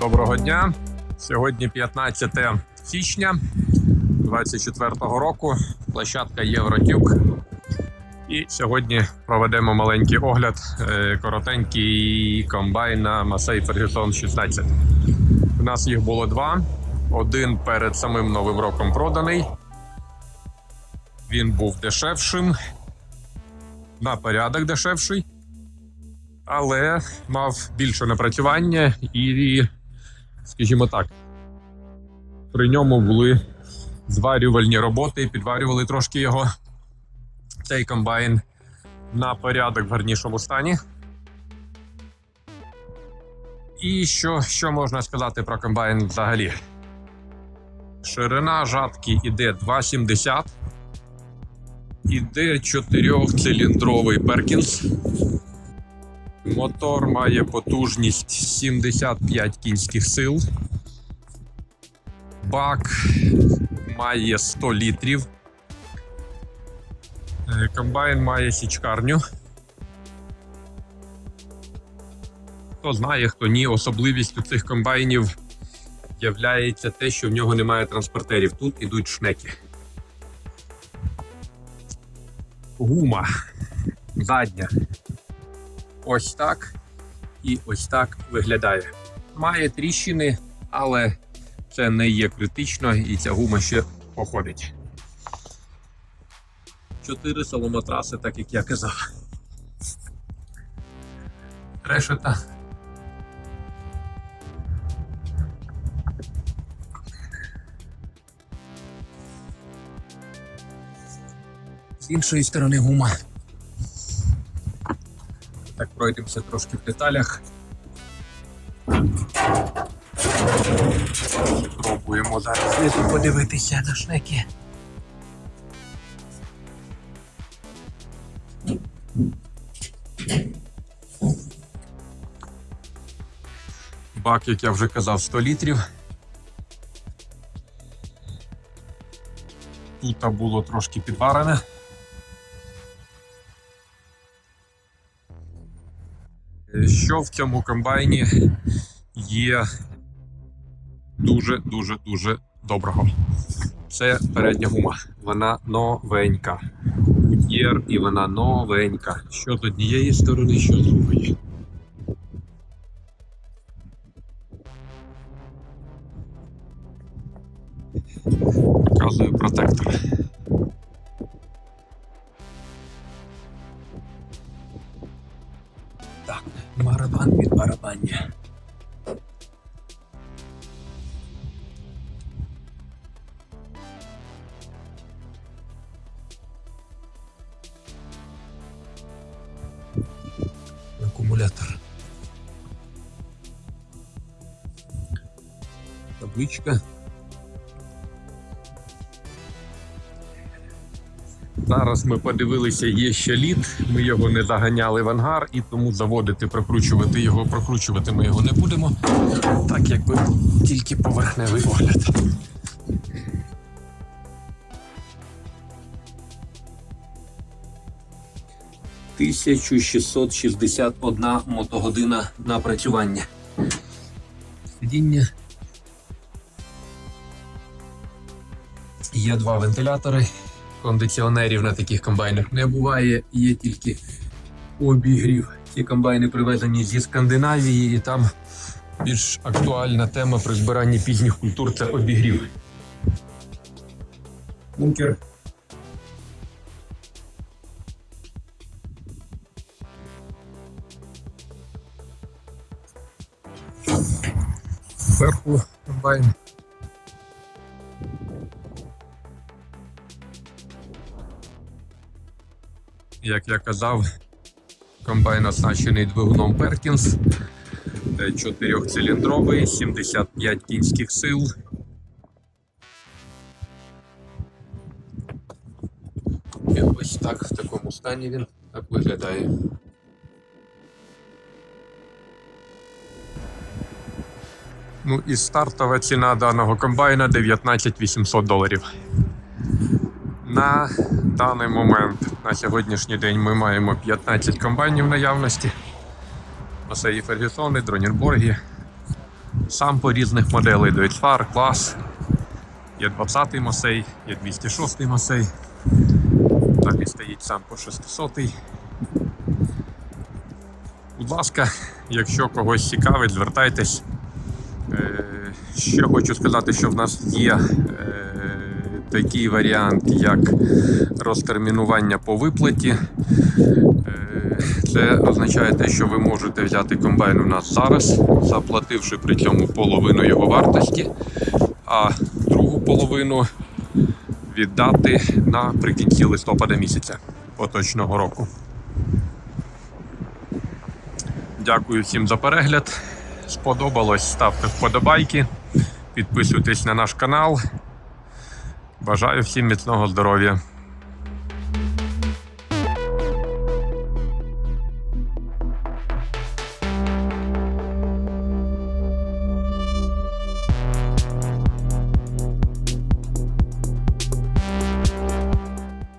Доброго дня. Сьогодні 15 січня 2024 року. Площадка Євротюк. І сьогодні проведемо маленький огляд е, коротенький комбайн на Massey Ferguson 16. У нас їх було два. Один перед самим новим роком проданий. Він був дешевшим, на порядок дешевший, але мав більше напрацювання і, скажімо так, при ньому були зварювальні роботи, підварювали трошки його. Цей комбайн на порядок в гарнішому стані. І що, що можна сказати про комбайн взагалі? Ширина жатки іде 2,70. Іде чотирьохциліндровий Перкінс. Мотор має потужність 75 кінських сил. Бак має 100 літрів. Е, Комбайн має січкарню. Хто знає, хто ні. Особливістю цих комбайнів являється те, що в нього немає транспортерів. Тут ідуть шнеки. Гума задня. Ось так і ось так виглядає. Має тріщини, але це не є критично, і ця гума ще походить. Чотири соломотраси, так як я казав. Решета. З іншої сторони гума. Так, пройдемося трошки в деталях. Пробуємо зараз знизу подивитися на шнеки. Бак, як я вже казав, 100 літрів. Тут було трошки підварене. Що в цьому комбайні є дуже дуже доброго. Це передня гума. Вона новенька. Гудьєр і вона новенька. Що з однієї сторони, що з другої. Показую протектор. Барабання. Акумулятор. Табличка. Зараз ми подивилися, є ще лід. Ми його не заганяли в ангар, і тому заводити, прокручувати його, прокручувати ми його не будемо. Так якби тільки поверхневий огляд. Тисячу 661 мотогодина напрацювання. Сидіння. Є два вентилятори. Кондиціонерів на таких комбайнах не буває, є тільки обігрів. Ці комбайни привезені зі Скандинавії, і там більш актуальна тема при збиранні пізніх культур це обігрів. Бункер. Зверху комбайн. Як я казав, комбайн оснащений двигуном е, чотирьохциліндровий, 75 кінських сил. І ось так в такому стані він так виглядає. Ну і стартова ціна даного комбайна 19 800 доларів. На даний момент, на сьогоднішній день, ми маємо 15 комбайнів наявності. Масеї Фергюсони, Дронінборги. Сампо різних моделей до HFAR, клас. Є 20-й Мосей, є 206-й Мосей. Далі стоїть Сампо 600-й. Будь ласка, якщо когось цікавить, звертайтесь. Е, Ще хочу сказати, що в нас є е, такий варіант, як розтермінування по виплаті. Е, Це означає те, що ви можете взяти комбайн у нас зараз, заплативши при цьому половину його вартості, а другу половину віддати наприкінці листопада місяця поточного року. Дякую всім за перегляд. Сподобалось, ставте вподобайки, підписуйтесь на наш канал. Бажаю всім міцного здоров'я.